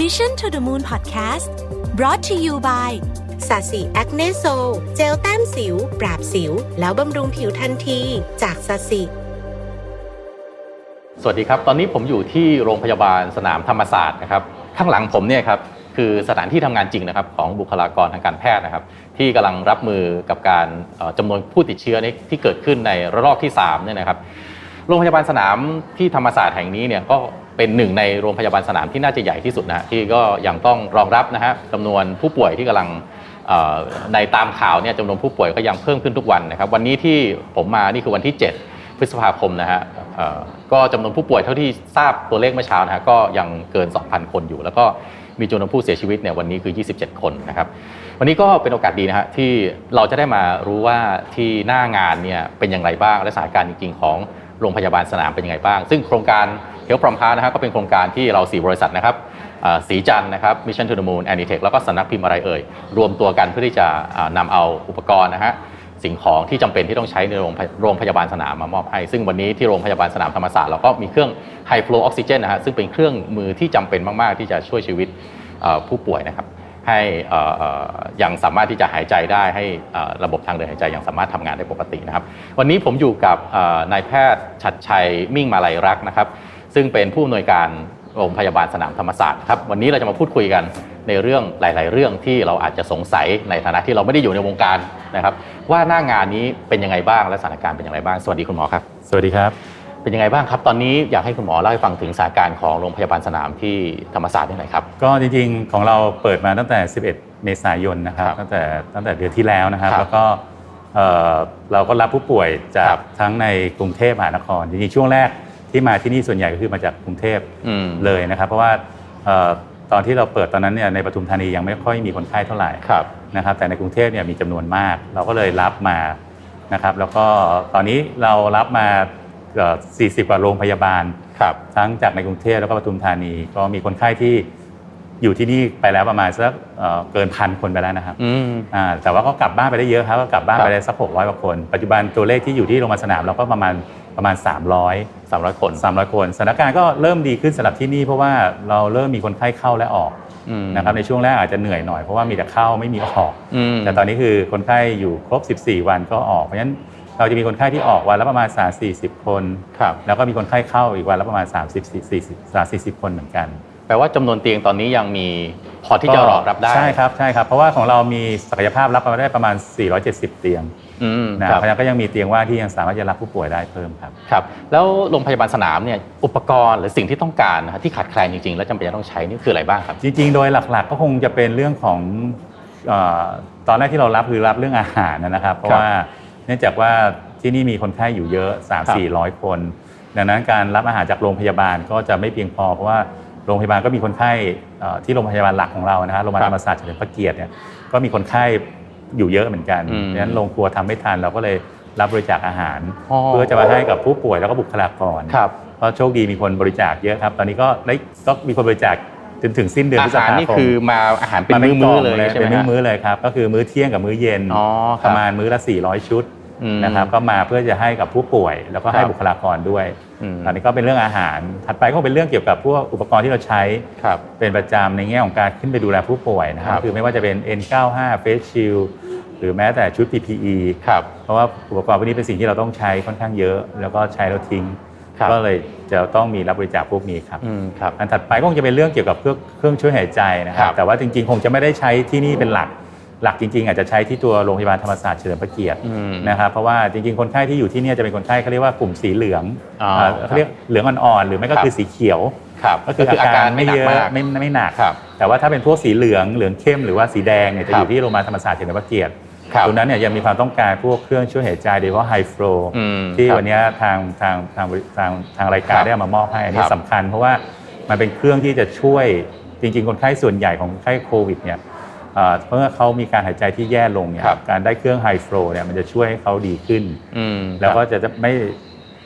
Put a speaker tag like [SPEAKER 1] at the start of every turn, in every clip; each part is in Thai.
[SPEAKER 1] Mission to the Moon Podcast brought to you by
[SPEAKER 2] สัตสีแอคเนโซ เจลแต้มสิว ปราบสิว แล้วบำรุงผิวทันที จากสัตสี
[SPEAKER 3] สวัสดีครับ ตอนนี้ผมอยู่ที่โรงพยาบาลสนามธรรมศาสตร์นะครับ ข้างหลังผมเนี่ยครับคือสถานที่ทำงานจริงนะครับของบุคลากรทางการแพทย์นะครับ ที่กำลังรับมือกับการเอ่อจำนวนผู้ติดเชื้อนี้ที่เกิดขึ้นในระลอกที่3เนี่ยนะครับ โรงพยาบาลสนามที่ธรรมศาสตร์แห่งนี้เนี่ยก็ เป็นหนึ่งในโรงพยาบาลสนามที่น่าจะใหญ่ที่สุดนะที่ก็ยังต้องรองรับนะฮะจำนวนผู้ป่วยที่กำลังในตามข่าวเนี่ยจำนวนผู้ป่วยก็ยังเพิ่มขึ้นทุกวันนะครับ วันนี้ที่ผมมานี่คือวันที่ 7 พฤษภาคมนะฮะก็จำนวนผู้ป่วยเท่าที่ทราบตัวเลขเมื่อเช้านะฮะก็ยังเกิน 2,000 คนอยู่ แล้วก็มีจำนวนผู้เสียชีวิตเนี่ยวันนี้คือ 27 คนนะครับ วันนี้ก็เป็นโอกาสดีนะฮะที่เราจะได้มารู้ว่าที่หน้างานเนี่ยเป็นอย่างไรบ้างและสถานการณ์จริงๆของโรงพยาบาลสนามเป็นยังไงบ้าง ซึ่งโครงการ Health from Heart นะฮะก็เป็นโครงการที่เราสี่บริษัทนะครับสีจันนะครับ Mission to the Moon a n i t e c แล้วก็สำนักพิมพ์อะไรเอ่ย รวมตัวกันเพื่อที่จะอ่านำเอาอุปกรณ์นะฮะสิ่งของที่จำเป็นที่ต้องใช้ในโรงพยโรงพยาบาลสนามมามอบให้ ซึ่งวันนี้ที่โรงพยาบาลสนามธรรมศาสตร์เราก็มีเครื่อง High Flow Oxygen นะฮะซึ่งเป็นเครื่องมือที่จำเป็นมาก ๆ ที่จะช่วยชีวิตผู้ป่วยนะครับให้เอ่อเอ่อยังสามารถที่จะหายใจได้ให้ระบบทางเดินหายใจยังสามารถทำงานได้ปกตินะครับ วันนี้ผมอยู่กับนายแพทย์ชัดชัยมิ่งมาลัยรักนะครับ ซึ่งเป็นผู้อำนวยการโรงพยาบาลสนามธรรมศาสตร์ครับวันนี้เราจะมาพูดคุยกันในเรื่องหลาย ๆ เรื่องที่เราอาจจะสงสัยในฐานะที่เราไม่ได้อยู่ในวงการนะครับ ว่าหน้างานนี้เป็นยังไงบ้างและสถานการณ์เป็นอย่างไรบ้างสวัสดีคุณหมอครับ
[SPEAKER 4] สวัสดีครับ
[SPEAKER 3] เป็นยังไงบ้างครับ ตอนนี้อยากให้คุณหมอเล่าให้ฟังถึงสถานการณ์ของโรงพยาบาลสนามที่ธรรมศาสตร์ได้หน่อยครับ
[SPEAKER 4] ก็จริง ๆ ของเราเปิดมาตั้งแต่ 11 เมษายนนะครับ
[SPEAKER 3] ครับ
[SPEAKER 4] ตั้งแต่ตั้งแต่เดือนที่แล้วนะครับ
[SPEAKER 3] ครับ
[SPEAKER 4] แล้วก็เอ่อเราก็รับผู้ป่วยจา
[SPEAKER 3] ครั
[SPEAKER 4] ก
[SPEAKER 3] บ
[SPEAKER 4] ทั้งในกรุงเทพมหานครจริงๆช่วงแรก ที่มาที่นี่ส่วนใหญ่ก็คือมาจากกรุงเทพ
[SPEAKER 3] อืม
[SPEAKER 4] เลยนะครับ เพราะว่าเอ่อตอนที่เราเปิดตอนนั้นเนี่ยในปทุมธานียังไม่ค่อยมีคนไข้เท่าไหร่
[SPEAKER 3] ครับ
[SPEAKER 4] นะครับแต่ในกรุงเทพเนี่ยมีจำนวนมาก เราก็เลยรับมานะครับแล้วก็ตอนนี้เรารับมาเอ่อ40 กว่าโรงพยาบาล
[SPEAKER 3] ครับ
[SPEAKER 4] ทั้งจากในกรุงเทพแล้วก็ปทุมธานี ก็มีคนไข้ที่อยู่ที่นี่ไปแล้วประมาณสักเอ่อเกินพันคนไปแล้วนะครับ
[SPEAKER 3] อืม
[SPEAKER 4] อ่าแต่ว่าก็กลับบ้านไปได้เยอะครับก็กลับบ้าน
[SPEAKER 3] ครับ
[SPEAKER 4] ไปได้สักหกร้อยกว่าคน ปัจจุบันตัวเลขที่อยู่ที่โรงพยาบาลสนามเราก็ประมาณ ประมาณ 300
[SPEAKER 3] 300 คน
[SPEAKER 4] 300 คนสถานการณ์ก็เริ่มดีขึ้นสำหรับที่นี่เพราะว่าเราเริ่มมีคนไข้เข้าและออก
[SPEAKER 3] อืม
[SPEAKER 4] นะครับในช่วงแรกอาจจะเหนื่อยหน่อยเพราะว่ามีแต่เข้าไม่มีออก
[SPEAKER 3] อืม
[SPEAKER 4] แต่ตอนนี้คือคนไข้อยู่ครบ 14 วันก็ออก เพราะฉะนั้นเราจะมีคนไข้ที่ออกวันละประมาณ3 40 คน
[SPEAKER 3] ครับ
[SPEAKER 4] แล้วก็มีคนไข้เข้าอีกวันละประมาณ 30 40 30 40 คนเหมือนกัน
[SPEAKER 3] แปลว่าจำนวนเตียงตอนนี้ยังมีพอที่จะรองรับได้
[SPEAKER 4] ใช่ครับใช่ครับ เพราะว่าของเรามีศักยภาพรับมาได้ประมาณ 470 เตียง
[SPEAKER 3] อืม
[SPEAKER 4] นะ
[SPEAKER 3] ค
[SPEAKER 4] เพ
[SPEAKER 3] รับ
[SPEAKER 4] ราะฉะนั้นก็ยังมีเตียงว่างที่ยังสามารถจะรับผู้ป่วยได้เพิ่มครับ
[SPEAKER 3] ครับ แล้วโรงพยาบาลสนามเนี่ยอุปกรณ์หรือสิ่งที่ต้องการนะฮะที่ขาดแคลนจริงๆ แล้วจำเป็นจะต้องใช้นี่คืออะไรบ้างครับ
[SPEAKER 4] จริงๆ โดยหลักๆ ก็คงจะเป็นเรื่องของเอ่อตอนแรกที่เรารับคือรับเรื่องอาหารนะครับ เพราะว่าเนื่องจากว่าที่นี่มีคนไข้อยู่เยอะ 3 4 0 0 คน ดังนั้นการรับอาหารจากโรงพยาบาลก็จะไม่เพียงพอเพราะว่าโรงพยาบาลก็มีคนไข้เอ่อที่โรงพยาบาลหลักของเรานะฮะโรงพยาบาลธรรมศาสตร์เฉลิมพระเกียรติเนี่ยก็มีคนไข้ อยู่เยอะเหมือนกัน
[SPEAKER 3] อืม
[SPEAKER 4] ดังนั้นโรงครัวทำไม่ทันเราก็เลยรับบริจาคอาหาร
[SPEAKER 3] อ๋อ
[SPEAKER 4] เพื่อจะมาให้กับผู้ป่วยแล้วก็บุคลากร
[SPEAKER 3] ครับ
[SPEAKER 4] เพราะโชคดีมีคนบริจาคเยอะครับ ตอนนี้ก็ได้ก็มีคนบริจาคจนถึงสิ้นเดือนพฤ
[SPEAKER 3] อา
[SPEAKER 4] ษ
[SPEAKER 3] หาร
[SPEAKER 4] ภาคม
[SPEAKER 3] นี่คือมาอาหารเป็น
[SPEAKER 4] มา
[SPEAKER 3] มื้อๆเลย
[SPEAKER 4] ก
[SPEAKER 3] ใช่ไห
[SPEAKER 4] เป็
[SPEAKER 3] ม
[SPEAKER 4] น
[SPEAKER 3] ฮะ
[SPEAKER 4] มื้อๆเลยครับก็คือมื้อเที่ยงกับมื้อเย็น
[SPEAKER 3] อ๋อค
[SPEAKER 4] ป
[SPEAKER 3] รับ
[SPEAKER 4] ระมาณมื้อละ400 ชุด
[SPEAKER 3] อืม
[SPEAKER 4] นะครับก็มาเพื่อจะให้กับผู้ป่วย แล้วก็ให้
[SPEAKER 3] ครับ
[SPEAKER 4] บุคลากรด้วย
[SPEAKER 3] อืม
[SPEAKER 4] อันนี้ก็เป็นเรื่องอาหาร ถัดไปก็เป็นเรื่องเกี่ยวกับพวกอุปกรณ์ที่เราใช้
[SPEAKER 3] ครับ
[SPEAKER 4] เป็นประจำในแง่ของการขึ้นไปดูแลผู้ป่วยนะค
[SPEAKER 3] ครั
[SPEAKER 4] รับบคือไม่ว่าจะเป็น N95 Face Shield หรือแม้แต่ชุด PPE
[SPEAKER 3] ครับ
[SPEAKER 4] เพราะว่าอุปกรณ์พวกนี้เป็นสิ่งที่เราต้องใช้ค่อนข้างเยอะ แล้วก็ใช้แล้วทิ้ง
[SPEAKER 3] ครับ
[SPEAKER 4] ก็เลยจะต้องมีรับบริจาคพวกนี้ครับ
[SPEAKER 3] อืมครับ
[SPEAKER 4] อันถัดไปก็คงจะเป็นเรื่องเกี่ยวกับเครื่องเครื่องช่วยหายใจนะครั
[SPEAKER 3] ครับบ
[SPEAKER 4] แต่ว่าจริงๆ คงจะไม่ได้ใช้ที่นี่เป็นหลัก หลักจริง ๆ อาจจะใช้ที่ตัวโรงพยาบาลธรรมศาสตร์เฉลิมพระเกียรติ
[SPEAKER 3] อืม
[SPEAKER 4] นะครับเพราะว่าจริง ๆ คนไข้ที่อยู่ที่เนี่ยจะเป็นคนไข้เขาเรียกว่ากลุ่มสีเหลือง
[SPEAKER 3] อ๋ออ่า
[SPEAKER 4] เขาเรียกเหลืองอ่อนๆหรือไม่ก็
[SPEAKER 3] ครับ
[SPEAKER 4] คือสีเขียว
[SPEAKER 3] ครับ
[SPEAKER 4] ก็คืออาการไม่เย
[SPEAKER 3] หนัก
[SPEAKER 4] อะ
[SPEAKER 3] มาก
[SPEAKER 4] ไม่ไม่หนัก
[SPEAKER 3] ครับ
[SPEAKER 4] แต่ว่าถ้าเป็นพวกสีเหลืองเหลืองเข้มหรือว่าสีแดงเนี่ยจะ
[SPEAKER 3] ครั
[SPEAKER 4] อบยู่ที่โรงพยาบาลธรรมศาสตร์เฉลิมพระเกียรติ
[SPEAKER 3] ครับ
[SPEAKER 4] ตรงนั้นเนี่ยยังมีความต้องการพวกเครื่องช่วยหายใจโดยเฉพาะไฮฟลู
[SPEAKER 3] อืม
[SPEAKER 4] ที่
[SPEAKER 3] ครับ
[SPEAKER 4] วันนี้ทางทางทางทางทางรายการ
[SPEAKER 3] ครับ
[SPEAKER 4] ได้เอามามอบให้อันนี้
[SPEAKER 3] ครับ
[SPEAKER 4] สำคัญ เพราะว่ามันเป็นเครื่องที่จะช่วยจริง ๆ คนไข้ส่วนใหญ่ของคนไข้โควิดเนี่ย เอ่อเมื่อเขามีการหายใจที่แย่ลงเนี่ย
[SPEAKER 3] ครับ
[SPEAKER 4] การได้เครื่องไฮฟลูเนี่ยมันจะช่วยให้เขาดีขึ้น
[SPEAKER 3] อืม
[SPEAKER 4] แล้วก็
[SPEAKER 3] ครับ
[SPEAKER 4] จะไม่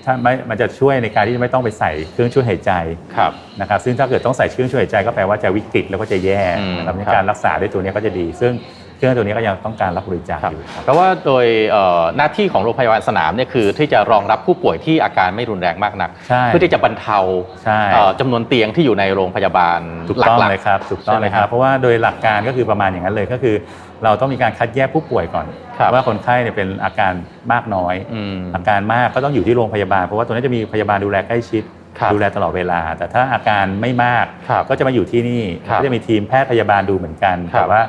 [SPEAKER 4] ถ้าไม่มันจะช่วยในการที่จะไม่ต้องไปใส่เครื่องช่วยหายใจ
[SPEAKER 3] ครับ
[SPEAKER 4] นะครับซึ่งถ้าเกิดต้องใส่เครื่องช่วยหายใจก็แปลว่าจะวิกฤตแล้วก็จะแย่
[SPEAKER 3] อืม
[SPEAKER 4] นะครับใน
[SPEAKER 3] ครับ
[SPEAKER 4] การรักษาด้วยตัวเนี้ยก็จะดี ซึ่ง เครื่องตัวนี้ก็ยังต้องการรับบริจาคอยู่ครับ
[SPEAKER 3] เพราะว่าโดยเอ่อหน้าที่ของโรงพยาบาลสนามเนี่ยคือที่จะรองรับผู้ป่วยที่อาการไม่รุนแรงมากนัก
[SPEAKER 4] ใช่
[SPEAKER 3] เพื่อที่จะบรรเทา
[SPEAKER 4] ใช่
[SPEAKER 3] เอ่อจำนวนเตียงที่อยู่ในโรงพยาบาล
[SPEAKER 4] ถูก
[SPEAKER 3] ห
[SPEAKER 4] ต้อง
[SPEAKER 3] ลัก
[SPEAKER 4] เลยครับถูกต้อง
[SPEAKER 3] ใช่ไหม
[SPEAKER 4] เลยค
[SPEAKER 3] ครั
[SPEAKER 4] รับบเพราะว่าโดยหลักการก็คือประมาณอย่างนั้นเลยก็คือ เราต้องมีการคัดแยกผู้ป่วยก่อน
[SPEAKER 3] ครับ
[SPEAKER 4] ว่าคนไข้เนี่ยเป็นอาการมากน้อย
[SPEAKER 3] ๆอืม
[SPEAKER 4] อาการมากก็ต้องอยู่ที่โรงพยาบาล เพราะว่าตัวนี้จะมีพยาบาลดูแลใกล้ชิด
[SPEAKER 3] ครับ
[SPEAKER 4] ดูแลตลอดเวลา แต่ถ้าอาการไม่มาก
[SPEAKER 3] ครับ
[SPEAKER 4] ก็จะมาอยู่ที่นี่
[SPEAKER 3] ครับ
[SPEAKER 4] ก็จะมีทีมแพทย์พยาบาลดูเหมือนกัน
[SPEAKER 3] ครับ
[SPEAKER 4] แต่ว่า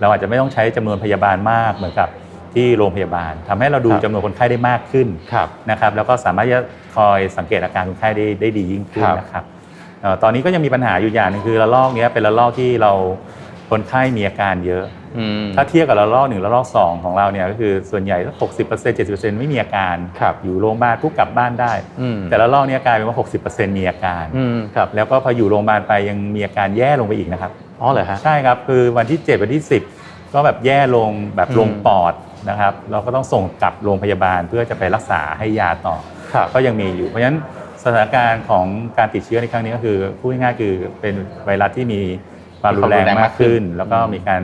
[SPEAKER 4] เราอาจจะไม่ต้องใช้จำนวนพยาบาลมากเหมือนกับที่โรงพยาบาลทำให้เราดู
[SPEAKER 3] ครับ
[SPEAKER 4] จำนวนคนไข้ได้มากขึ้น
[SPEAKER 3] ครับ
[SPEAKER 4] นะครับแล้วก็สามารถจะคอยสังเกตอาการคนไข้ได้ได้ดียิ่งขึ้น
[SPEAKER 3] ครับ
[SPEAKER 4] นะครับเอ่อตอนนี้ก็ยังมีปัญหาอยู่อย่างหนึงคือระลอกเนี้ยเป็นระลอกที่เราคนไข้มีอาการเยอะ
[SPEAKER 3] อืม
[SPEAKER 4] ถ้าเทียบกับระลอกหนึ่งระลอกสองของเราเนี่ยก็คือส่วนใหญ่หกสิบเปอร์เซ็นต์เจ็ดสิบเปอร์เซ็นต์ไม่มีอาการ
[SPEAKER 3] ครับ
[SPEAKER 4] อยู่โรงพยาบาลปุ๊บกลับบ้านได้
[SPEAKER 3] อืม
[SPEAKER 4] แต่ละลอกเนี้ยกลายเป็นว่าหกสิบเปอร์เซ็นต์มีอาการ
[SPEAKER 3] อืมครับ
[SPEAKER 4] แล้วก็พออยู่โรงพยาบาลไปยังมีอาการแย่ลงไปอีกนะครับ
[SPEAKER 3] อ๋อเหรอฮะ
[SPEAKER 4] ใช่ครับ คือวันที่ 7 วันที่ 10 ก็แบบแย่ลงแบบ
[SPEAKER 3] อืม
[SPEAKER 4] ลงปอดนะครับ เราก็ต้องส่งกลับโรงพยาบาลเพื่อจะไปรักษาให้ยาต่อ
[SPEAKER 3] ครับ
[SPEAKER 4] ก็ยังมีอยู่ เพราะฉะนั้นสถานการณ์ของการติดเชื้อในครั้งนี้ก็คือพูดง่ายๆคือเป็นไวรัสที่มีความรุนแรงมากขึ้น แล้วก็มีการ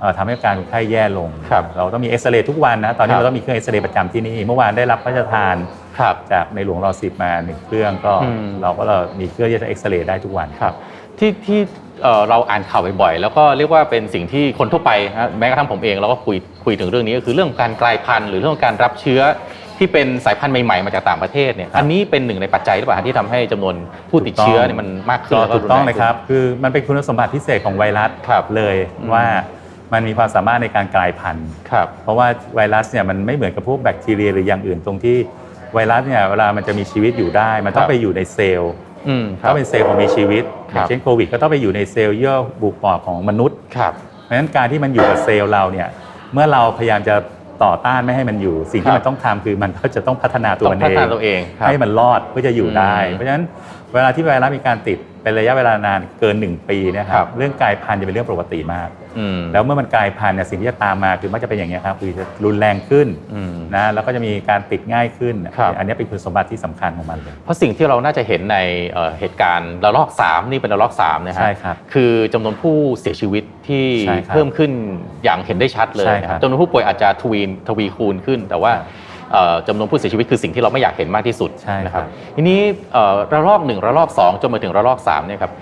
[SPEAKER 4] เอ่อทำให้อาการคนไข้แย่ลง
[SPEAKER 3] ครับ
[SPEAKER 4] เราต้องมีเอ็กซเรย์ทุกวันนะ ตอนนี้
[SPEAKER 3] ครับ
[SPEAKER 4] เราต้องมีเครื่องเอ็กซเรย์ประจำที่นี่ เมื่อวานได้รับพระราชทาน
[SPEAKER 3] ครับ
[SPEAKER 4] จากในหลวงรอสิบมาหนึ่งเครื่องก็
[SPEAKER 3] อืม
[SPEAKER 4] เราก็เรามีเครื่องที่จะเอ็กซเรย์ได้ทุกวัน
[SPEAKER 3] ครับที่ที่ เอ่อเราอ่านข่าวบ่อยๆ แล้วก็เรียกว่าเป็นสิ่งที่คนทั่วไปนะแม้กระทั่งผมเองเราก็คุยคุยถึงเรื่องนี้ก็คือเรื่องของการกลายพันธุ์หรือเรื่องของการรับเชื้อที่เป็นสายพันธุ์ใหม่ๆ มาจากต่างประเทศเนี่ยอันนี้เป็นหนึ่งในปัจจัยหรือเปล่าฮะที่ทำให้จำนวนผู้ติดเชื้อเนี่ยมันมากขึ้น
[SPEAKER 4] ก็
[SPEAKER 3] แล้วก็
[SPEAKER 4] ถูกต้อง
[SPEAKER 3] รุนแเล
[SPEAKER 4] ยครับ คือมันเป็นคุณสมบัติพิเศษของไวรัส
[SPEAKER 3] ครับ
[SPEAKER 4] เลย
[SPEAKER 3] อืม
[SPEAKER 4] ว่ามันมีความสามารถในการกลายพันธุ์
[SPEAKER 3] ครับ
[SPEAKER 4] เพราะว่าไวรัสเนี่ยมันไม่เหมือนกับพวกแบคทีเรียหรืออย่างอื่นตรงที่ไวรัสเนี่ยเวลามันจะมีชีวิตอยู่ได้ มันต้อ
[SPEAKER 3] ค
[SPEAKER 4] ง
[SPEAKER 3] รับ
[SPEAKER 4] ไปอยู่ในเซลล์
[SPEAKER 3] อืมครั
[SPEAKER 4] ถ้า
[SPEAKER 3] บ
[SPEAKER 4] เป็นเซลล์ของมีชีวิต
[SPEAKER 3] ค
[SPEAKER 4] อ
[SPEAKER 3] รับ
[SPEAKER 4] ย่างเช่นโควิด ก็ต้องไปอยู่ในเซลล์เยื่อบุปอดของมนุษย์
[SPEAKER 3] ครับ
[SPEAKER 4] เพราะฉะนั้นการที่มันอยู่กับเซลล์เราเนี่ยเมื่อเราพยายามจะต่อต้านไม่ให้มันอยู่ สิ่ง
[SPEAKER 3] ค
[SPEAKER 4] ที่
[SPEAKER 3] รับ
[SPEAKER 4] มันต้องทำคือมันก็จะต้องพัฒนาตัว
[SPEAKER 3] ต้อง
[SPEAKER 4] มัน
[SPEAKER 3] พั
[SPEAKER 4] เอ
[SPEAKER 3] ฒนางตัวเองครับ
[SPEAKER 4] ให้มันรอดเพื่อจะอยู่ได้
[SPEAKER 3] อืม
[SPEAKER 4] เพราะฉะนั้น เวลาที่ไวรัสมีการติดเป็นระยะเวลานานเกิน 1 ปีเนยค
[SPEAKER 3] ครั
[SPEAKER 4] รับบเรื่องกลายพันธุ์จะเป็นเรื่องปกติมาก
[SPEAKER 3] อืม
[SPEAKER 4] แล้วเมื่อมันกลายพันธุ์เนี่ยสิ่งที่จะตามมาคือมันจะเป็นอย่างนี้ยครับคือจะรุนแรงขึ้น
[SPEAKER 3] อืม
[SPEAKER 4] นะแล้วก็จะมีการติดง่ายขึ้น
[SPEAKER 3] ครับ
[SPEAKER 4] อันนี้เป็นคุณสมบัติที่สำคัญของมันเลย
[SPEAKER 3] เพราะสิ่งที่เราน่าจะเห็นในเอ่อเหตุการณ์ระลอก 3 นี่เป็นระลอก3นะฮะ
[SPEAKER 4] ใช่ครับ
[SPEAKER 3] คือจำนวนผู้เสียชีวิตที่
[SPEAKER 4] ใช่ครับ
[SPEAKER 3] เพิ่มขึ้นอย่างเห็นได้ชัดเลย
[SPEAKER 4] ใช่
[SPEAKER 3] นะ
[SPEAKER 4] ครั
[SPEAKER 3] ฮะ
[SPEAKER 4] บ
[SPEAKER 3] จำนวนผู้ป่วยอาจจะทวีนทวีคูณขึ้นแต่ว่าเอ่อ จำนวนผู้เสียชีวิตคือสิ่งที่เราไม่อยากเห็นมากที่สุด
[SPEAKER 4] ใช่ครับ
[SPEAKER 3] นะครับทีนี้เอ่อระลอกหนึ่งระลอกสองจนมาถึงระลอกสามเนี่ยครับ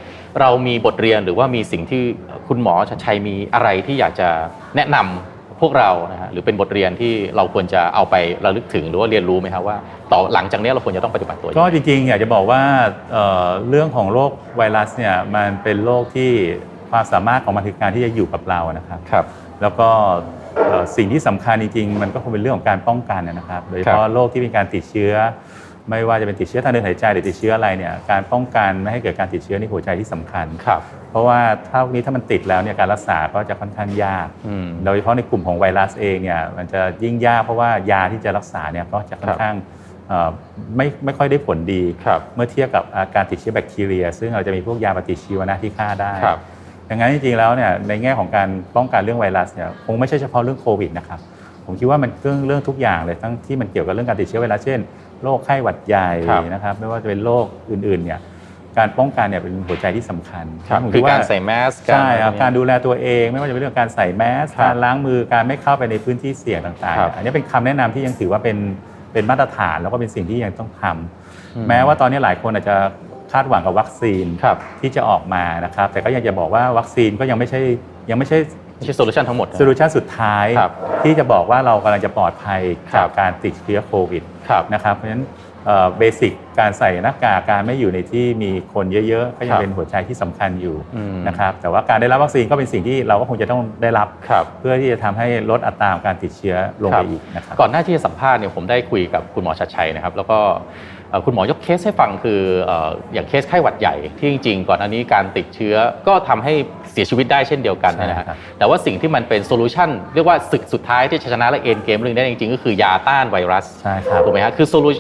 [SPEAKER 3] เรามีบทเรียนหรือว่ามีสิ่งที่คุณหมอชัดชัยมีอะไรที่อยากจะแนะนำพวกเรานะฮะหรือเป็นบทเรียนที่เราควรจะเอาไประลึกถึงหรือว่าเรียนรู้ไหมครับว่า ต่อหลังจากนี้เราควรจะต้องปฏิบัติตัวยังไง
[SPEAKER 4] ก็จริงๆอยากจะบอกว่าเอ่อเรื่องของโรคไวรัสเนี่ยมันเป็นโรคที่ความสามารถของมันคือการที่จะอยู่กับเรานะครับ
[SPEAKER 3] ครับ
[SPEAKER 4] แล้วก็เอ่อ สิ่งที่สำคัญจริงๆมันก็คงเป็นเรื่องของการป้องกันนะครับ โดยเฉพาะโรคที่มีการติดเชื้อ ไม่ว่าจะเป็นติดเชื้อทางเดินหายใจหรือติดเชื้ออะไรเนี่ยการป้องกันไม่ให้เกิดการติดเชื้อนี่หัวใจที่สำคัญ
[SPEAKER 3] ครับ
[SPEAKER 4] เพราะว่าถ้าพวกนี้ถ้ามันติดแล้วเนี่ยการรักษาก็จะค่อนข้างยาก
[SPEAKER 3] อืม
[SPEAKER 4] โดยเฉพาะในกลุ่มของไวรัสเองเนี่ยมันจะยิ่งยากเพราะว่ายาที่จะรักษาเนี่ยก็จะค่อนข้างเอ่อไม่ไม่ค่อยได้ผลดี
[SPEAKER 3] ครับ
[SPEAKER 4] เมื่อเทียบกับอาการติดเชื้อแบคทีเรีย ซึ่งเราจะมีพวกยาปฏิชีวนะที่ฆ่าได้
[SPEAKER 3] ครับ
[SPEAKER 4] ดังนั้นจริงๆแล้วเนี่ยในแง่ของการป้องกันเรื่องไวรัสเนี่ยคงไม่ใช่เฉพาะเรื่องโควิดนะครับผมคิดว่ามันเรื่องเรื่องทุกอย่างเลยทั้งที่มันเกี่ยวกับเรื่องการติดเชื้อไวรัสเช่นโรคไข้หวัดใหญ่
[SPEAKER 3] ครับ
[SPEAKER 4] นะครับไม่ว่าจะเป็นโรคอื่นๆเนี่ยการป้องกันเนี่ยเป็นหัวใจที่สำคัญ
[SPEAKER 3] ครับ
[SPEAKER 4] ผม
[SPEAKER 3] คื
[SPEAKER 4] คิ
[SPEAKER 3] อ
[SPEAKER 4] ดว่า
[SPEAKER 3] การใส่แมส
[SPEAKER 4] ใช่ครับ
[SPEAKER 3] อะไพว
[SPEAKER 4] การ
[SPEAKER 3] นี้
[SPEAKER 4] ดูแลตัวเอง ไม่ว่าจะเป็นเรื่องการใส่แมส
[SPEAKER 3] ครับ
[SPEAKER 4] การล้างมือการไม่เข้าไปในพื้นที่เสี่ยงต่าง
[SPEAKER 3] ครับ
[SPEAKER 4] ๆอันนี้เป็นคำแนะนำที่ยังถือว่าเป็นเป็นมาตรฐานแล้วก็เป็นสิ่งที่ยังต้องทำ
[SPEAKER 3] อืม
[SPEAKER 4] แม้ว่าตอนนี้หลายคนอาจจะคาดหวังกับวัคซีน
[SPEAKER 3] ครับ
[SPEAKER 4] ที่จะออกมานะครับ แต่ก็ยังจะบอกว่าวัคซีนก็ยังไม่ใช่ยังไม่ใช่
[SPEAKER 3] ไม่ใช่โซลูชันทั้งหมดนะ
[SPEAKER 4] โซลูชันสุดท้าย
[SPEAKER 3] ครับ
[SPEAKER 4] ที่จะบอกว่าเรากำลังจะปลอดภัย
[SPEAKER 3] ครั
[SPEAKER 4] จาก
[SPEAKER 3] บ
[SPEAKER 4] การติดเชื้อโควิด
[SPEAKER 3] ครับ
[SPEAKER 4] นะครับเพราะฉะนั้นเบสิกการใส่หน้ากากการไม่อยู่ในที่มีคนเยอะๆก็ยั
[SPEAKER 3] ค
[SPEAKER 4] ง
[SPEAKER 3] รับ
[SPEAKER 4] เป็นหัวใจที่สำคัญอยู่
[SPEAKER 3] อืม
[SPEAKER 4] นะครับแต่ว่าการได้รับวัคซีนก็เป็นสิ่งที่เราก็คงจะต้องได้รับ
[SPEAKER 3] ครับ
[SPEAKER 4] เพื่อที่จะทำให้ลดอัตราการติดเชื้อลง
[SPEAKER 3] ครั
[SPEAKER 4] ไป
[SPEAKER 3] บ
[SPEAKER 4] อีกนะครับ
[SPEAKER 3] ก่อนหน้าที่จะสัมภาษณ์เนี่ยผมได้คุยกับคุณหมอชัดชัยนะครับ แล้วก็เอ่อคุณหมอยกเคสให้ฟังคือเอ่ออย่างเคสไข้หวัดใหญ่ที่จริงๆ ก่อนอันนี้การติดเชื้อก็ทำให้เสียชีวิตได้เช่นเดียวกันนะฮะ
[SPEAKER 4] ใช่ครับ
[SPEAKER 3] แต่ว่าสิ่งที่มันเป็นโซลูชันเรียกว่าศึกสุดท้ายที่จะชนะและเอ็นเกมเรื่องนี้ได้จริงๆ ก็คือยาต้านไวรัส
[SPEAKER 4] ใช่ครับ
[SPEAKER 3] ถูกไหมฮะคือโซลู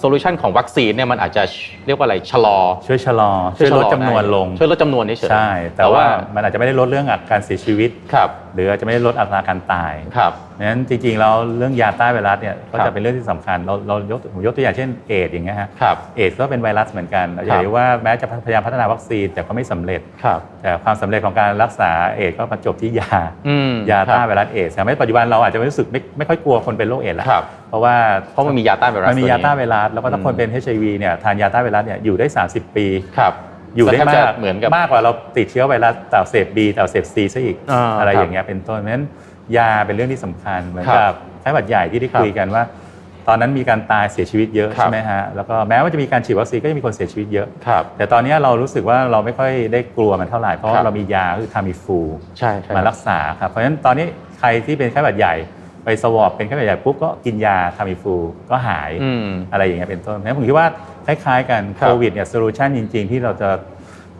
[SPEAKER 3] โซลูชันของวัคซีนเนี่ยมันอาจจะเรียกว่าอะไรชะลอ
[SPEAKER 4] ช่วยชะลอ ช่วยลดจำนวนลง
[SPEAKER 3] ช่วยลดจำนวนเฉยๆ
[SPEAKER 4] ใช่ แต่ว่ามันอาจจะไม่ได้ลดเรื่องการเสียชีวิต
[SPEAKER 3] ครับ
[SPEAKER 4] หห รืออาจจะไม่ได้ลดอัตราการตาย
[SPEAKER 3] ครับ
[SPEAKER 4] นั้น จริงๆแล้วเรื่องยาต้านไวรัสเนี่ยก็
[SPEAKER 3] ครั
[SPEAKER 4] จะ
[SPEAKER 3] บ
[SPEAKER 4] เป็นเรื่องที่สำคัญเราเรายกผมยกตัวอย่างเช่นเอดส์อย่างเงี้ยฮะ
[SPEAKER 3] ครับ
[SPEAKER 4] เอดส์ก็เป็นไวรัสเหมือนกันเราจะ
[SPEAKER 3] ครับ
[SPEAKER 4] เห็นว่าแม้จะพยายามพัฒนาวัคซีนแต่ก็ไม่สำเร็จ
[SPEAKER 3] ครับ
[SPEAKER 4] แต่ความสำเร็จของการรักษาเอดส์ก็มาจบที่ยา
[SPEAKER 3] อืม
[SPEAKER 4] ยาต้าน
[SPEAKER 3] ครับ
[SPEAKER 4] ไวรัสเอดส์ทำให้ปัจจุบันเราอาจจะไม่รู้สึกไม่ไม่ค่อยกลัวคนเป็นโรคเอดส์แล้ว
[SPEAKER 3] ครับ
[SPEAKER 4] เพราะว่า
[SPEAKER 3] เพราะมันมียาต้านไวรัส
[SPEAKER 4] มันมียาต้านไว
[SPEAKER 3] ตัว
[SPEAKER 4] รัสแล้วก็ถ้า
[SPEAKER 3] อืม
[SPEAKER 4] คนเป็น HIV เนี่ยทานยาต้านไวรัสเนี่ยอยู่ได้ 30 ปี
[SPEAKER 3] ครับ
[SPEAKER 4] อยู่ได้
[SPEAKER 3] แทบ
[SPEAKER 4] มา
[SPEAKER 3] จะ
[SPEAKER 4] ก
[SPEAKER 3] เหมือนกับ
[SPEAKER 4] มากกว่าเราติดเชื้อไวรัสแต่เสพ B แต่เสพ C ซะอีก
[SPEAKER 3] อ่า
[SPEAKER 4] อะไร
[SPEAKER 3] ครับ
[SPEAKER 4] อย่างเงี้ยเป็นต้นเพราะฉะนั้นยาเป็นเรื่องที่สำคัญเหมือน
[SPEAKER 3] ครั
[SPEAKER 4] กับบไข้หวัดใหญ่ที่ได้คุยกันว่า ตอนนั้นมีการตายเสียชีวิตเยอะ
[SPEAKER 3] ครับ
[SPEAKER 4] ใช่ไหมฮะแล้วก็แม้ว่าจะมีการฉีดวัคซีนก็ยังมีคนเสียชีวิตเยอะ
[SPEAKER 3] ครับ
[SPEAKER 4] แต่ตอนนี้เรารู้สึกว่าเราไม่ค่อยได้กลัวมันเท่าไหร่เพราะ
[SPEAKER 3] ครั
[SPEAKER 4] ว่า
[SPEAKER 3] บ
[SPEAKER 4] เรามียาคือทามิฟู
[SPEAKER 3] ใช่ใช่
[SPEAKER 4] มารักษาครับเพราะฉะนั้นตอนนี้ใครที่เป็นไข้หวัดใหญ่ ไปสวอปเป็นไข้หวัดใหญ่ปุ๊บก็กินยาทามิฟูก็หาย
[SPEAKER 3] อืม
[SPEAKER 4] อะไรอย่างเงี้ยเป็นต้นเพราะฉะนั้นผมคิดว่าคล้ายๆกัน
[SPEAKER 3] ครับ
[SPEAKER 4] โควิดเนี่ยโซลูชันจริง ๆ ที่เราจะ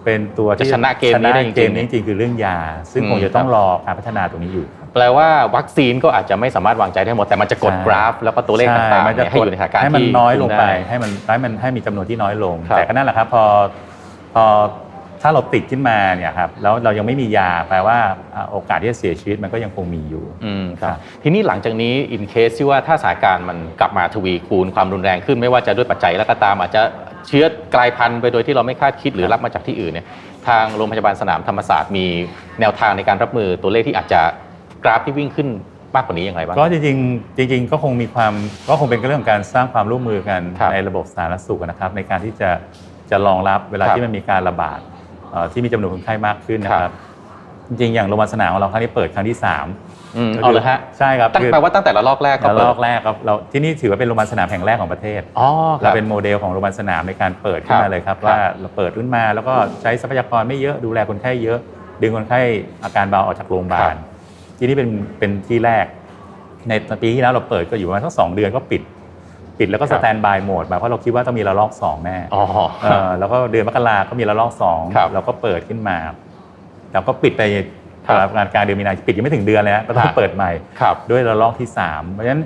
[SPEAKER 4] เป็นตัวที่
[SPEAKER 3] จะชนะเกมนี้ได้จริงๆ
[SPEAKER 4] เกมนี้จริงๆคือเรื่องยา ซึ่ง
[SPEAKER 3] อืม
[SPEAKER 4] คงจะต้อง
[SPEAKER 3] ครับ
[SPEAKER 4] รอการพัฒนาตรงนี้อยู่ครับ
[SPEAKER 3] แปลว่าวัคซีนก็อาจจะไม่สามารถวางใจได้หมด แต่มันจะกด
[SPEAKER 4] ใช่
[SPEAKER 3] กราฟ แล้วก็ตัวเลขต่าง
[SPEAKER 4] ใช่
[SPEAKER 3] ๆ
[SPEAKER 4] มันจะ
[SPEAKER 3] เนี่ยให้อยู่ในสถานการณ์
[SPEAKER 4] ให้มัน
[SPEAKER 3] ที่
[SPEAKER 4] น้อยลงไป
[SPEAKER 3] คุมด้
[SPEAKER 4] ให้มันให้มันให้มีจำนวนที่น้อยลง
[SPEAKER 3] ครับ
[SPEAKER 4] แต่ก็นั่นแหละครับพอพอ ถ้าเราติดขึ้นมาเนี่ยครับแล้วเรายังไม่มียาแปลว่าอ่าโอกาสที่จะเสียชีวิตมันก็ยังคงมีอยู่
[SPEAKER 3] อืมค
[SPEAKER 4] ครั
[SPEAKER 3] รับบทีนี้หลังจากนี้อินเคสที่ว่าถ้าสถานการณ์มันกลับมาทวีคูณความรุนแรงขึ้นไม่ว่าจะด้วยปัจจัยแล้วก็ตามอาจจะเชื้อกลายพันธุ์ไปโดยที่เราไม่คาดคิดหรือรับมาจากที่อื่นเนี่ยทางโรงพยาบาลสนามธรรมศาสตร์มีแนวทางในการรับมือตัวเลขที่อาจจะกราฟที่วิ่งขึ้นมากกว่านี้อย่างไรบ้าง
[SPEAKER 4] ก็จริงๆจริง ๆ ก็คงมีความก็คงเป็นเรื่องของการสร้างความร่วมมือกัน
[SPEAKER 3] ครับ
[SPEAKER 4] ในระบบสาธารณสุขนะครับในการที่จะจะรองรับเวลา
[SPEAKER 3] ครับ
[SPEAKER 4] ที่มันมีการระบาดเอ่อ ที่มีจำนวนคนไข้มากขึ้นนะค
[SPEAKER 3] ครั
[SPEAKER 4] รับบจริงๆอย่างโรงพยาบาลสนามของเราครั้งนี้เปิดครั้งที่สาม
[SPEAKER 3] อืมเอาเลยฮะ
[SPEAKER 4] ใช่ครับ
[SPEAKER 3] ตั้ง
[SPEAKER 4] คือ
[SPEAKER 3] แปลว่าตั้งแต่ละลอกแรกก็
[SPEAKER 4] ระ
[SPEAKER 3] เปิ
[SPEAKER 4] ล
[SPEAKER 3] ด
[SPEAKER 4] อกแรกครับเราที่นี่ถือว่าเป็นโรงพยาบาลสนามแห่งแรกของประเทศ
[SPEAKER 3] อ๋อค
[SPEAKER 4] เรา
[SPEAKER 3] รับ
[SPEAKER 4] เป็นโมเดลของโรงพยาบาลสนามในการเปิดขึ้น
[SPEAKER 3] ครับ
[SPEAKER 4] มาเลยครับ
[SPEAKER 3] ครับ
[SPEAKER 4] ว่าเราเปิดขึ้นมาแล้วก็ใช้ทรัพยากรไม่เยอะดูแลคนไข้เยอะ ดึงคนไข้อาการเบาออกจากโรงพยาบาลที่นี่เป็นเป็นที่แรก ในปีที่แล้วเราเปิดก็อยู่ประมาณสักสองเดือนก็ปิด ปิดแล้วก็
[SPEAKER 3] ครั
[SPEAKER 4] ส
[SPEAKER 3] บ
[SPEAKER 4] แตนบายโหมดมาเพราะเราคิดว่าต้องมีระลอกสองแน่
[SPEAKER 3] อ๋อ
[SPEAKER 4] เออแล้วก็เดือนมกราก็มีระลอกสอง
[SPEAKER 3] ครับ
[SPEAKER 4] เราก็เปิดขึ้นมาเราก็ปิดไป
[SPEAKER 3] ครับ
[SPEAKER 4] สำหรับการกลารเดือนมีนาปิดยังไม่ถึงเดือนเลยนะก็ต้อง
[SPEAKER 3] ครับ
[SPEAKER 4] เปิดใหม่
[SPEAKER 3] ครับ
[SPEAKER 4] ด้วยระลอกที่3เพราะฉะนั้น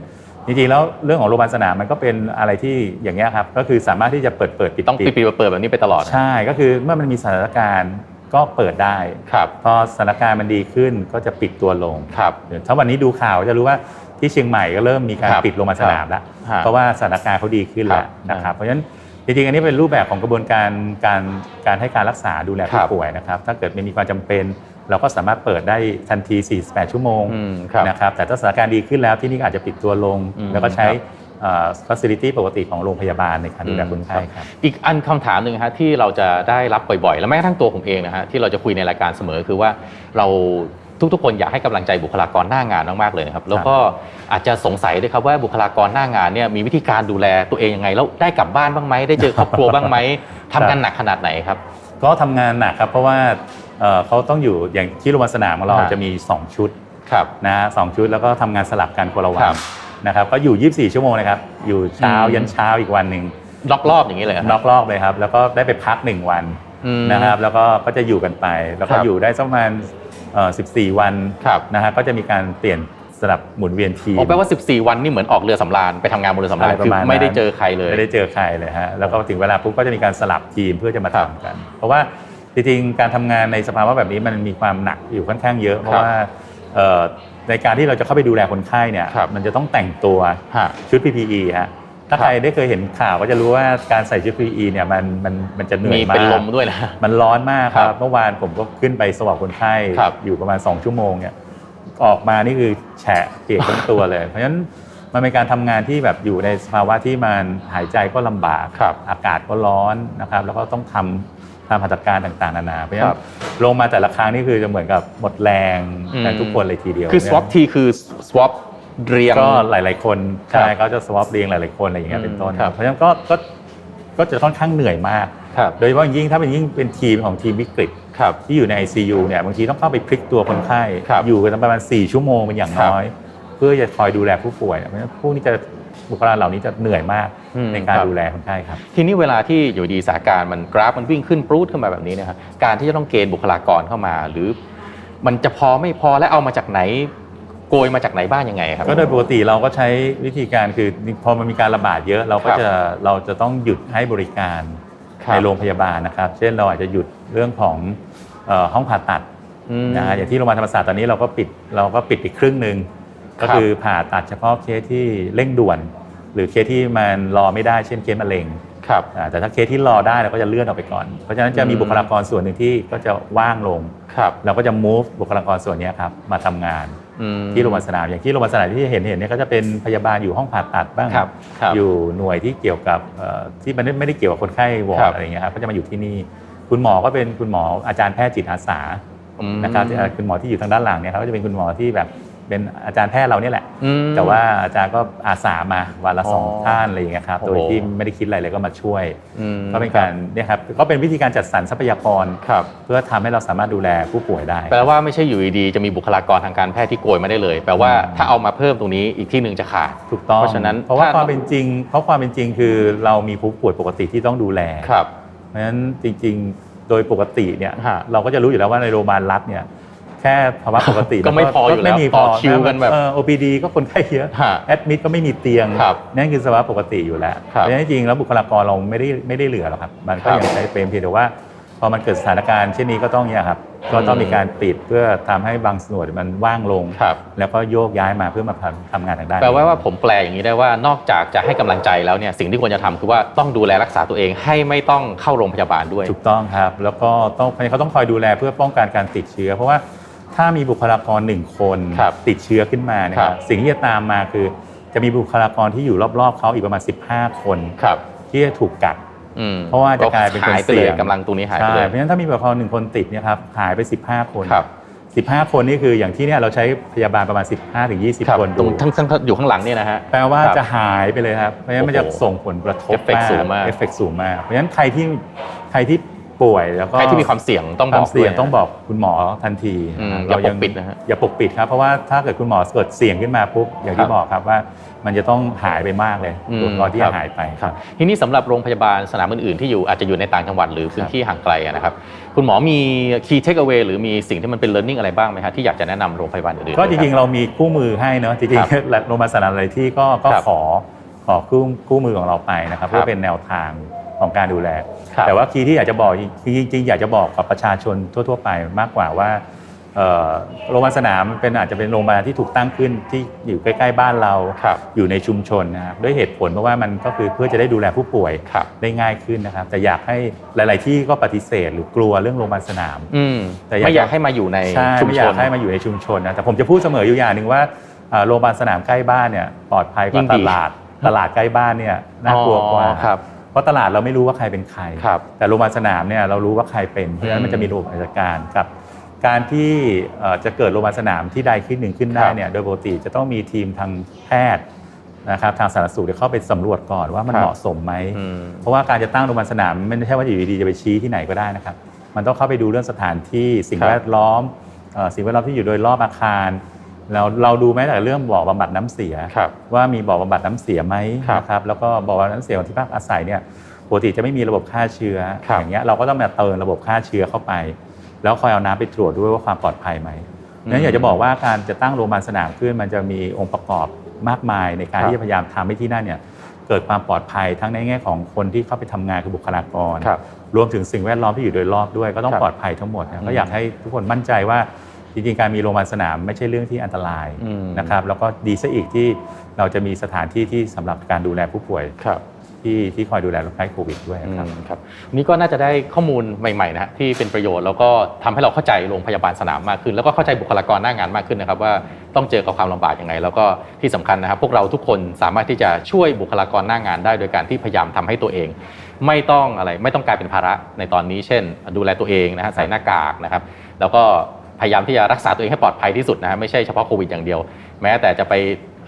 [SPEAKER 4] จริงๆแล้วเรื่องของโรงพยาบาลสนามมันก็เป็นอะไรที่อย่างเงี้ยครับก็คือสามารถที่จะเปิดเปิดปิด
[SPEAKER 3] ต้องปิดๆเปิดๆแบบนี้ไปตลอดนะ
[SPEAKER 4] ใช่ก็คือเมื่อมันมีสถานการณ์ก็เปิดได้
[SPEAKER 3] ครับ
[SPEAKER 4] พอสถานการณ์มันดีขึ้นก็จะปิดตัวลง
[SPEAKER 3] ครับ
[SPEAKER 4] ถ้าวันนี้ดูข่าวจะรู้ว่า ที่เชียงใหม่ก็เริ่มมีการ
[SPEAKER 3] ครับ
[SPEAKER 4] ปิดโรงพยาบาลสนามแล้ว
[SPEAKER 3] ครับ
[SPEAKER 4] เพราะว่าสถานการณ์เขาดีขึ้นแล้ว
[SPEAKER 3] ครับ
[SPEAKER 4] นะครับเพราะฉะนั้นจริงๆอันนี้เป็นรูปแบบของกระบวนการการการให้การรักษาดูแล
[SPEAKER 3] ครั
[SPEAKER 4] ผู้
[SPEAKER 3] บ
[SPEAKER 4] ป่วยนะครับ ถ้าเกิดไม่มีความจำเป็น เราก็สามารถเปิดได้ทันที 48 ชั่วโมง
[SPEAKER 3] อืมครับ
[SPEAKER 4] นะครับแต่ถ้าสถานการณ์ดีขึ้นแล้วที่นี่ก็อาจจะปิดตัวลง
[SPEAKER 3] อืม
[SPEAKER 4] แล้วก็ใช้
[SPEAKER 3] ครับ
[SPEAKER 4] เอ่อ facility ปกติของโรงพยาบาลในการดูแลคนไข้ครับ
[SPEAKER 3] อีกอันคำถามหนึ่งฮะที่เราจะได้รับบ่อยๆ และแม้กระทั่งตัวผมเองนะฮะที่เราจะคุยในรายการเสมอคือว่าเรา ทุกๆ คนอยากให้กำลังใจบุคลากรหน้างานมากๆเลยนะครับแล้วก็อาจจะสงสัยด้วยครับว่าบุคลากรหน้างานเนี่ยมีวิธีการดูแลตัวเองยังไงแล้วได้กลับบ้านบ้างไหมได้เจอครอบครัวบ้างไหมทำกันหนักขนาดไหนครับ
[SPEAKER 4] ก็ทำงานหนักครับเพราะว่าเอ่อเขาต้องอยู่อย่างที่โรงพยาบาลสนามของเรา
[SPEAKER 3] ฮะ
[SPEAKER 4] จะมี 2 ชุด
[SPEAKER 3] ครับ
[SPEAKER 4] นะฮะสองชุดแล้วก็ทำงานสลับกันคนละวั
[SPEAKER 3] ครั
[SPEAKER 4] น
[SPEAKER 3] บ
[SPEAKER 4] นะครับก็อยู่ 24 ชั่วโมงนะครับอยู่เช้า
[SPEAKER 3] อืม
[SPEAKER 4] ยันเช้าอีกวันหนึ่ง
[SPEAKER 3] ล็อกรอบอย่างนี้เลยเหรอฮะ
[SPEAKER 4] นอกรอบเลยครับแล้วก็ได้ไปพัก1วัน
[SPEAKER 3] อืม
[SPEAKER 4] นะครับแล้วก็ก็จะอยู่กันไป แล้วก็
[SPEAKER 3] ครับ
[SPEAKER 4] อยู่ได้สักประมาณเอ่อ 14 วัน
[SPEAKER 3] ครับ
[SPEAKER 4] นะฮะก็จะมีการเปลี่ยนสลับหมุนเวียนทีม
[SPEAKER 3] อ๋อแปลว่า 14 วันนี่เหมือนออกเรือสำราญไปทำงานบนเรือสำราญ
[SPEAKER 4] อะไรประ
[SPEAKER 3] คือ
[SPEAKER 4] มาณนั้น
[SPEAKER 3] ไม่ได้เจอใครเลย
[SPEAKER 4] ไม่ได้เจอใครเลยฮะแล้วก็ถึงเวลาปุ๊บก็จะมีการสลับทีมเพื่อจะมา
[SPEAKER 3] ครับ
[SPEAKER 4] ทำกัน เพราะว่าจริงๆการทำงานในสภาวะแบบนี้มันมีความหนักอยู่ค่อนข้างเยอะ เพราะว่าเอ่อในการที่เราจะเข้าไปดูแลคนไข้เนี่ย
[SPEAKER 3] ครับ
[SPEAKER 4] มันจะต้องแต่งตัว
[SPEAKER 3] ฮะ
[SPEAKER 4] ชุด PPE ฮะ ถ้า
[SPEAKER 3] ครับ
[SPEAKER 4] ใครได้เคยเห็นข่าวก็จะรู้ว่าการใส่ชุด PPE เนี่ยมันมันมันจะเหนื่อย
[SPEAKER 3] มี
[SPEAKER 4] มาก
[SPEAKER 3] เป็นลมด้วยนะ
[SPEAKER 4] มันร้อนมากค
[SPEAKER 3] ครั
[SPEAKER 4] รับบเมื่อวานผมก็ขึ้นไปสวอปคนไข้
[SPEAKER 3] ครับ
[SPEAKER 4] อยู่ประมาณ 2 ชั่วโมงเนี่ยออกมานี่คือแฉะเปียกทั้งตัวเลย เพราะฉะนั้นมันเป็นการทำงานที่แบบอยู่ในสภาวะที่มันหายใจก็ลำบาก
[SPEAKER 3] ครับ
[SPEAKER 4] อากาศก็ร้อนนะครับแล้วก็ต้องทำทำหัตถการต่างๆนานาเพราะฉะ
[SPEAKER 3] ค
[SPEAKER 4] นั้
[SPEAKER 3] รั
[SPEAKER 4] น
[SPEAKER 3] บ
[SPEAKER 4] ลงมาแต่ละครั้งนี่คือจะเหมือนกับหมดแรง
[SPEAKER 3] อืม
[SPEAKER 4] กันทุกคนเลยทีเดียว
[SPEAKER 3] คือ swap ทีคือ swap เรียง
[SPEAKER 4] ก็หลาย ๆ คน
[SPEAKER 3] ครับ
[SPEAKER 4] ใช่เขาจะสวอปเรียงหลาย ๆ คนอะไรอย่างเงี้ยเป็นต้น
[SPEAKER 3] ครับ
[SPEAKER 4] เพราะฉะนั้นก็ก็ก็จะค่อนข้างเหนื่อยมาก
[SPEAKER 3] ครับ
[SPEAKER 4] โดยเฉพาะอย่างยิ่งถ้าเป็นยิ่งเป็นทีมของทีมวิกฤต
[SPEAKER 3] ครับ
[SPEAKER 4] ที่อยู่ใน ICU เนี่ยบางทีต้องเข้าไปพลิกตัวคนไข้
[SPEAKER 3] ครับ
[SPEAKER 4] อยู่กันประมาณ 4 ชั่วโมงเป็นอย่างน้อย เพื่อจะคอยดูแลผู้ป่วยเพราะฉะนั้นผู้นี้จะบุคลากรเหล่านี้จะเหนื่อยมาก
[SPEAKER 3] อืม
[SPEAKER 4] ในการ
[SPEAKER 3] ครับ
[SPEAKER 4] ดูแลคนไข้ครับ
[SPEAKER 3] ทีนี้เวลาที่อยู่ดีสถานการณ์มันกราฟมันวิ่งขึ้นปรูดขึ้นมาแบบนี้นะครับการที่จะต้องเกณฑ์บุคลากรเข้ามา หรือมันจะพอไม่พอและเอามาจากไหน โกยมาจากไหนบ้างยังไงครับ
[SPEAKER 4] ก็โดยปกติเราก็ใช้วิธีการคือพอมันมีการระบาดเยอะเราก็
[SPEAKER 3] ครับ
[SPEAKER 4] จะเราจะต้องหยุดให้บริการ
[SPEAKER 3] ครับ
[SPEAKER 4] ในโรงพยาบาลนะครับ เช่นเราอาจจะหยุดเรื่องของเอ่อห้องผ่าตัด
[SPEAKER 3] อืม
[SPEAKER 4] นะฮะอย่างที่โรงพยาบาลธรรมศาสตร์ตอนนี้เราก็ปิดเราก็ปิดอีกครึ่งหนึ่ง
[SPEAKER 3] ครับ
[SPEAKER 4] ก็คือผ่าตัดเฉพาะเคสที่เร่งด่วน หรือเคสที่มันรอไม่ได้เช่นเคสมะเร็ง
[SPEAKER 3] ครับ
[SPEAKER 4] อ่าแต่ถ้าเคสที่รอได้เราก็จะเลื่อนออกไปก่อน เพราะฉะนั้นจะมี
[SPEAKER 3] อืม
[SPEAKER 4] บุคลากรส่วนหนึ่งที่ก็จะว่างลง
[SPEAKER 3] ครับ
[SPEAKER 4] เราก็จะ move บุคลากรส่วนเนี้ยครับมาทำงาน
[SPEAKER 3] อืม
[SPEAKER 4] ที่โรงพยาบาลสนามอย่างที่โรงพยาบาลสนามที่เห็นเห็นเนี่ยก็จะเป็นพยาบาลอยู่ห้องผ่าตัดบ้าง
[SPEAKER 3] ครับครับ
[SPEAKER 4] อยู่หน่วยที่เกี่ยวกับเอ่อที่มันไม่ได้เกี่ยวกับคนไข้วอ
[SPEAKER 3] ครั
[SPEAKER 4] ร์ด
[SPEAKER 3] บ
[SPEAKER 4] อะไรเงี้ยครับก็จะมาอยู่ที่นี่ คุณหมอก็เป็นคุณหมออาจารย์แพทย์จิตอาสา
[SPEAKER 3] อืม
[SPEAKER 4] นะครับที่เอ่อคุณหมอที่อยู่ทางด้านหลังเนี่ยเขาก็จะเป็นคุณหมอที่แบบ เป็นอาจารย์แพทย์เราเนี่ยแหละ
[SPEAKER 3] อืม
[SPEAKER 4] แต่ว่าอาจารย์ก็อาสามาวันละสอง
[SPEAKER 3] อ๋อ
[SPEAKER 4] ท่านอะไรอย่างเงี้ยครับ
[SPEAKER 3] โอ้
[SPEAKER 4] โด
[SPEAKER 3] โห
[SPEAKER 4] ยที่ไม่ได้คิดอะไรเลยก็มาช่วย
[SPEAKER 3] อืม
[SPEAKER 4] ก็เป็นการเนี่ยครับก็เป็นวิธีการจัดสรรทรัพยากร
[SPEAKER 3] ครับ
[SPEAKER 4] เพื่อทำให้เราสามารถดูแลผู้ป่วยได้
[SPEAKER 3] แปลว่าไม่ใช่อยู่ดีๆจะมีบุคลากรทางการแพทย์ที่โกยมาได้เลย แปลว่า
[SPEAKER 4] อืม
[SPEAKER 3] ถ้าเอามาเพิ่มตรงนี้อีกที่หนึ่งจะขาด
[SPEAKER 4] ถูกต้อง
[SPEAKER 3] เพราะฉะนั้น
[SPEAKER 4] เพราะว่า
[SPEAKER 3] ถ้า
[SPEAKER 4] ความเป็นจริง เพราะความเป็นจริงคือเรามีผู้ป่วยปกติที่ต้องดูแล
[SPEAKER 3] ครับ
[SPEAKER 4] เพราะฉะนั้นจริงๆ โดยปกติเนี่ย
[SPEAKER 3] ฮะ
[SPEAKER 4] เราก็จะรู้อยู่แล้วว่าในโรงพยาบาลรัฐเนี่ย แค่ภาวะปกติ
[SPEAKER 3] ก็ไม่พออยู่แล้ว
[SPEAKER 4] ไม่มี
[SPEAKER 3] ต่อคิวกันแบบ
[SPEAKER 4] เออ OPD ก็คนไข้เยอะ
[SPEAKER 3] ฮะ
[SPEAKER 4] แอดมิดก็ไม่มีเตียง
[SPEAKER 3] ครับ
[SPEAKER 4] นั่นคือสภาวะปกติอยู่แล้ว
[SPEAKER 3] ครับ
[SPEAKER 4] เพราะฉะนั้นจริงๆแล้วบุคลากรเราไม่ได้ไม่ได้เหลือหรอกครับ มันก็
[SPEAKER 3] ครับ
[SPEAKER 4] ยังใช้เป็นเพียงแต่ว่าพอมันเกิดสถานการณ์เช่นนี้ก็ต้องเนี่ยครับก็ต้องมีการปิดเพื่อทำให้บางส่วนมันว่างลง
[SPEAKER 3] ครับ
[SPEAKER 4] แล้วก็โยกย้ายมาเพื่อมาทำทำงานทางด้าน
[SPEAKER 3] แปลว่า
[SPEAKER 4] นี้
[SPEAKER 3] ว่าผมแปลอย่างนี้ได้ว่านอกจากจะให้กำลังใจแล้วเนี่ยสิ่งที่ควรจะทำคือว่าต้องดูแลรักษาตัวเองให้ไม่ต้องเข้าโรงพยาบาลด้วย
[SPEAKER 4] ถูกต้องครับ แล้วก็ต้องเขาต้องคอยดูแลเพื่อป้องกันการติดเชื้อ เพราะว่า ถ้ามีบุคลากรหนึ่งคน
[SPEAKER 3] ครับ
[SPEAKER 4] ติดเชื้อขึ้นมานะค
[SPEAKER 3] ครั
[SPEAKER 4] รับบสิ่งที่จะตามมาคือ จะมีบุคลากรที่อยู่รอบๆเขาอีกประมาณ 15 คน
[SPEAKER 3] ครับ
[SPEAKER 4] ที่จะถูกกัด
[SPEAKER 3] อืม
[SPEAKER 4] เพราะว่าจะกลายเป็นคน
[SPEAKER 3] หายไปเลย
[SPEAKER 4] เสี่ยง
[SPEAKER 3] กำลังตรงนี้หายไป
[SPEAKER 4] ใช่
[SPEAKER 3] เลย
[SPEAKER 4] เพราะฉะนั้นถ้ามีบุคลากรหนึ่งคนติดเนี่ยครับหายไป 15 คน
[SPEAKER 3] ครับ
[SPEAKER 4] 15 คนนี่คืออย่างที่เนี่ยเราใช้พยาบาลประมาณ 15ถึง
[SPEAKER 3] ครับ
[SPEAKER 4] 20 คน
[SPEAKER 3] ตรง
[SPEAKER 4] ดู
[SPEAKER 3] ทั้งทั้งอยู่ข้างหลังเนี่ยนะฮะ
[SPEAKER 4] แปลว่า
[SPEAKER 3] ครับ
[SPEAKER 4] จะหายไปเลยครับเพราะฉะนั้นมันจะ
[SPEAKER 3] โอ้โห
[SPEAKER 4] ส่งผลกระทบ
[SPEAKER 3] เอฟเฟกต์สูงมาก
[SPEAKER 4] เอฟเฟกต์สูงมากเพราะฉะนั้นใครที่ใครที่ ป่วยแล้วก็
[SPEAKER 3] ใครที่มีความเสี่ยงต้อง
[SPEAKER 4] ค
[SPEAKER 3] บ
[SPEAKER 4] วา
[SPEAKER 3] อ
[SPEAKER 4] ม
[SPEAKER 3] ก
[SPEAKER 4] เสี่ยง
[SPEAKER 3] ด้ว
[SPEAKER 4] ต้องบอกคุณหมอทันที
[SPEAKER 3] อืม
[SPEAKER 4] นะ
[SPEAKER 3] อย่า
[SPEAKER 4] เรา
[SPEAKER 3] ปกปิดนะฮะ
[SPEAKER 4] อย่าปกปิดครับ เพราะว่าถ้าเกิดคุณหมอเกิดเสี่ยงขึ้นมาปุ๊บอย่าง
[SPEAKER 3] ครั
[SPEAKER 4] ที่
[SPEAKER 3] บ
[SPEAKER 4] บอกครับว่า มันจะต้องหายไปมากเลย
[SPEAKER 3] อืม
[SPEAKER 4] ตัวก่อนที่
[SPEAKER 3] ครั
[SPEAKER 4] จะ
[SPEAKER 3] บ
[SPEAKER 4] หายไป
[SPEAKER 3] ครับทีนี้สำหรับโรงพยาบาลสนามอื่นๆที่อยู่อาจจะอยู่ในต่างจังหวัดหรือพื้นที่ห่างไกลอะนะครับ คุณหมอมี key takeaway หรือมีสิ่งที่มันเป็น learning อะไรบ้างไหมฮะที่อยากจะแนะนำโรงพยาบาลอื่นๆ
[SPEAKER 4] ก็จริงๆ
[SPEAKER 3] ไหมคบ
[SPEAKER 4] เรามีคู่มือให้เนอะจริง
[SPEAKER 3] ครับ
[SPEAKER 4] ๆโรงพยาบาลสนามอะไรที่ก็ก็
[SPEAKER 3] ครับ
[SPEAKER 4] ขอขอคู่คู่มือของเราไปนะครับ
[SPEAKER 3] ครับ
[SPEAKER 4] เพื่อเป็นแนวทาง ของการดูแล
[SPEAKER 3] ครับ
[SPEAKER 4] แต่ว่าคีย์ที่อยากจะบอกจริงๆอยากจะบอกกับประชาชนทั่ว ๆ ไปมากกว่าว่าเอ่อโรงพยาบาลสนามเป็นอาจจะเป็นโรงพยาบาลที่ถูกตั้งขึ้นที่อยู่ใกล้ๆบ้านเรา
[SPEAKER 3] ครับ
[SPEAKER 4] อยู่ในชุมชนนะครับด้วยเหตุผลเพราะว่ามันก็คือเพื่อจะได้ดูแลผู้ป่วย
[SPEAKER 3] ครับ
[SPEAKER 4] ได้ง่ายขึ้นนะครับ แต่อยากให้หลาย ๆ ที่ก็ปฏิเสธหรือกลัวเรื่องโรงพยาบาลสนาม
[SPEAKER 3] อืม
[SPEAKER 4] แต่อยาก
[SPEAKER 3] ไม่อยากให้มาอยู่ใน
[SPEAKER 4] ใช่
[SPEAKER 3] ชุม
[SPEAKER 4] ไม่
[SPEAKER 3] ช
[SPEAKER 4] อยานกให้มาอยู่ในชุมชนนะแต่ผมจะพูดเสมออยู่อย่างหนึ่งว่าเอ่อโรงพยาบาลสนามใกล้บ้านเนี่ยปลอดภัยก
[SPEAKER 3] ยิ่
[SPEAKER 4] ว่างต
[SPEAKER 3] ดี
[SPEAKER 4] ลาดตลาดใกล้บ้านเนี่ยน่ากลัวกว่า
[SPEAKER 3] อ๋อครับ
[SPEAKER 4] เพราะตลาดเราไม่รู้ว่าใครเป็นใคร
[SPEAKER 3] ครับ
[SPEAKER 4] แต่โรงพยาบาลสนามเนี่ยเรารู้ว่าใครเป็น เพราะฉะนั้นมันจะมีระบบราชการกับ การที่เอ่อจะเกิดโรงพยาบาลสนามที่ใดขึ้นหนึ่งขึ้นได้
[SPEAKER 3] ครับ
[SPEAKER 4] เนี่ยโดยปกติจะต้องมีทีมทางแพทย์นะครับทางสาธารณสุขเดี๋ยวเข้าไปสำรวจก่อนว่ามัน
[SPEAKER 3] ครับ
[SPEAKER 4] เหมาะสมไหม
[SPEAKER 3] อืม
[SPEAKER 4] เพราะว่าการจะตั้งโรงพยาบาลสนามไม่ใช่ว่าอยู่ดีๆจะไปชี้ที่ไหนก็ได้นะครับ มันต้องเข้าไปดูเรื่องสถานที่สิ่ง
[SPEAKER 3] ครับ
[SPEAKER 4] แวดล้อมเอ่อสิ่งแวดล้อมที่อยู่โดยรอบอาคาร เราเราดูแม้แต่เรื่องบ่อบำบัดน้ำเสีย
[SPEAKER 3] ครับ
[SPEAKER 4] ว่ามีบ่อบำบัดน้ำเสียไหม
[SPEAKER 3] ครับ
[SPEAKER 4] นะครับแล้วก็บ่อบำบัดน้ำเสียของที่พักอาศัยเนี่ยปกติจะไม่มีระบบฆ่าเชื้อ
[SPEAKER 3] ครับ
[SPEAKER 4] อย่างเงี้ยเราก็ต้องมาเติมระบบฆ่าเชื้อเข้าไป แล้วคอยเอาน้ำไปตรวจด้วยว่าความปลอดภัยไหมนั้นอยากจะบอกว่าการจะตั้งโรงพยาบาลสนามขึ้นมันจะมีองค์ประกอบมากมายในการ
[SPEAKER 3] ครับ
[SPEAKER 4] ที่จะพยายามทำให้ที่นั่นเนี่ยเกิดความปลอดภัยทั้งในแง่ของคนที่เข้าไปทำงานคือบุคลากร
[SPEAKER 3] ครับ
[SPEAKER 4] รวมถึงสิ่งแวดล้อมที่อยู่โดยรอบด้วย ก็ต้อง
[SPEAKER 3] ครับ
[SPEAKER 4] ปลอดภัยทั้งหมด
[SPEAKER 3] อื
[SPEAKER 4] นะ
[SPEAKER 3] ม
[SPEAKER 4] ก็อยากให้ทุกคนมั่นใจว่า จริงๆการมีโรงพยาบาลสนามไม่ใช่เรื่องที่อันตราย
[SPEAKER 3] อืม
[SPEAKER 4] นะครับแล้วก็ดีซะอีกที่เราจะมีสถานที่ที่สำหรับการดูแลผู้ป่วย
[SPEAKER 3] ครับ
[SPEAKER 4] ที่ที่คอยดูแลโรคไข้โควิดด้วยครับ
[SPEAKER 3] อืมครับวันนี้ก็น่าจะได้ข้อมูลใหม่ๆนะฮะที่เป็นประโยชน์แล้วก็ทำให้เราเข้าใจโรงพยาบาลสนามมากขึ้น แล้วก็เข้าใจบุคลากรหน้างานมากขึ้นนะครับว่าต้องเจอกับความลำบากยังไง แล้วก็ที่สำคัญนะครับ พวกเราทุกคนสามารถที่จะช่วยบุคลากรหน้างานได้ โดยการที่พยายามทำให้ตัวเอง ไม่ต้องอะไรไม่ต้องกลายเป็นภาระในตอนนี้ เช่น ดูแลตัวเองนะฮะใส่หน้ากากนะครับ แล้วก็ พยายามที่จะรักษาตัวเองให้ปลอดภัยที่สุดนะฮะไม่ใช่เฉพาะโควิดอย่างเดียว แม้แต่จะไป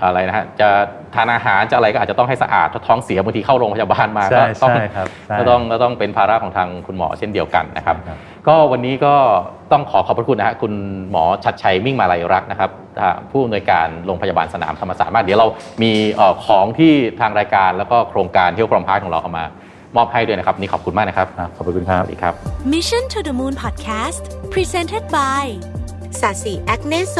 [SPEAKER 3] อะไรนะฮะจะทานอาหารจะอะไรก็อาจจะต้องให้สะอาดถ้าท้องเสียบางทีเข้าโรงพยาบาลมา
[SPEAKER 4] ใช่
[SPEAKER 3] ก็ต้อง
[SPEAKER 4] ใช่ครับใช่
[SPEAKER 3] ก็ต้องก็ต้องเป็นภาระของทางคุณหมอเช่นเดียวกันนะครับ
[SPEAKER 4] ครับ
[SPEAKER 3] ก็วันนี้ก็ต้องขอขอบพระคุณนะฮะคุณหมอชัดชัยมิ่งมาลัยรักษ์นะครับอ่าผู้อำนวยการโรงพยาบาลสนามธรรมศาสตร์มากเดี๋ยวเรามีเอ่อของที่ทางรายการแล้วก็โครงการเที่ยวพรอมพาร์ทของเราเอามา มอบให้ด้วยนะครับนี่ขอบคุณมากนะ
[SPEAKER 4] ครับขอบคุณครับ
[SPEAKER 3] สวัสดีครับ
[SPEAKER 1] Mission to the Moon Podcast Presented by
[SPEAKER 2] สาสีแอคเนโซ